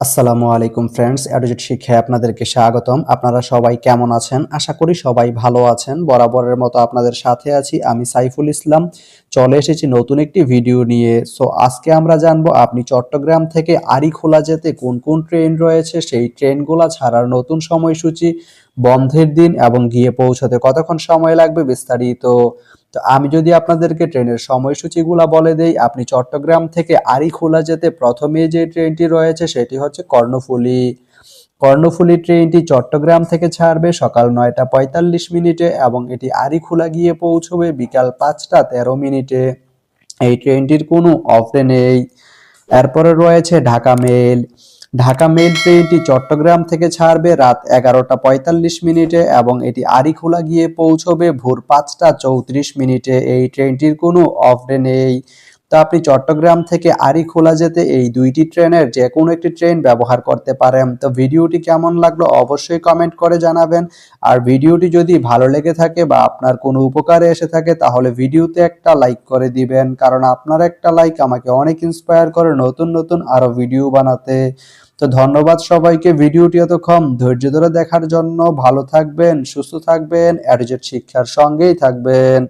আসসালামু আলাইকুম ফ্রেন্ডস অ্যাডোজেট শিক্ষায় আপনাদেরকে স্বাগতম। আপনারা সবাই কেমন আছেন? আশা করি সবাই ভালো আছেন। বরাবরের মতো আপনাদের সাথে আছি আমি সাইফুল ইসলাম। চলে এসেছি নতুন একটি ভিডিও নিয়ে। সো আজকে আমরা জানব আপনি চট্টগ্রাম থেকে আরিখোলা যেতে কোন কোন ট্রেন রয়েছে? সেই ট্রেনগুলা ছাড়ার নতুন সময়সূচি, বন্ধের দিন এবং গিয়ে পৌঁছাতে কতক্ষণ সময় লাগবে বিস্তারিত তো আমি যদি আপনাদেরকে ট্রেনের সময়সূচিগুলা বলে দেই, আপনি চট্টগ্রাম থেকে আরিখোলা যেতে প্রথমে যে ট্রেনটি রয়েছে সেটি হচ্ছে কর্ণফুলী। কর্ণফুলী ট্রেনটি চট্টগ্রাম থেকে ছাড়বে সকাল নয়টা পঁয়তাল্লিশ মিনিটে এবং এটি আরিখোলা গিয়ে পৌঁছবে বিকাল পাঁচটা তেরো মিনিটে। এই ট্রেনটির কোনো অফডে নেই। এরপরে রয়েছে ঢাকা মেল। ঢাকা মেল ট্রেনটি চট্টগ্রাম থেকে ছাড়বে রাত এগারোটা পঁয়তাল্লিশ মিনিটে এবং এটি আরিখোলা গিয়ে পৌঁছবে ভোর পাঁচটা চৌত্রিশ মিনিটে। এই ট্রেনটির কোনো অফ ডে নেই। তো আপনি চট্টগ্রাম থেকে আরিখোলা যেতে এই দুইটি ট্রেনের যে কোনো একটি ট্রেন ব্যবহার করতে পারেন। তো ভিডিওটি কেমন লাগল অবশ্যই কমেন্ট করে জানাবেন। আর ভিডিওটি যদি ভালো লেগে থাকে বা আপনার কোনো উপকারে এসে থাকে, তাহলে ভিডিওতে একটা লাইক করে দিবেন। কারণ আপনার একটা লাইক আমাকে অনেক ইন্সপায়ার করে নতুন নতুন আরও ভিডিও বানাতে। তো ধন্যবাদ সবাইকে ভিডিওটি এতক্ষণ ধৈর্য ধরে দেখার জন্য। ভালো থাকবেন, সুস্থ থাকবেন অ্যাডিজেট শিক্ষার সঙ্গেই থাকবেন।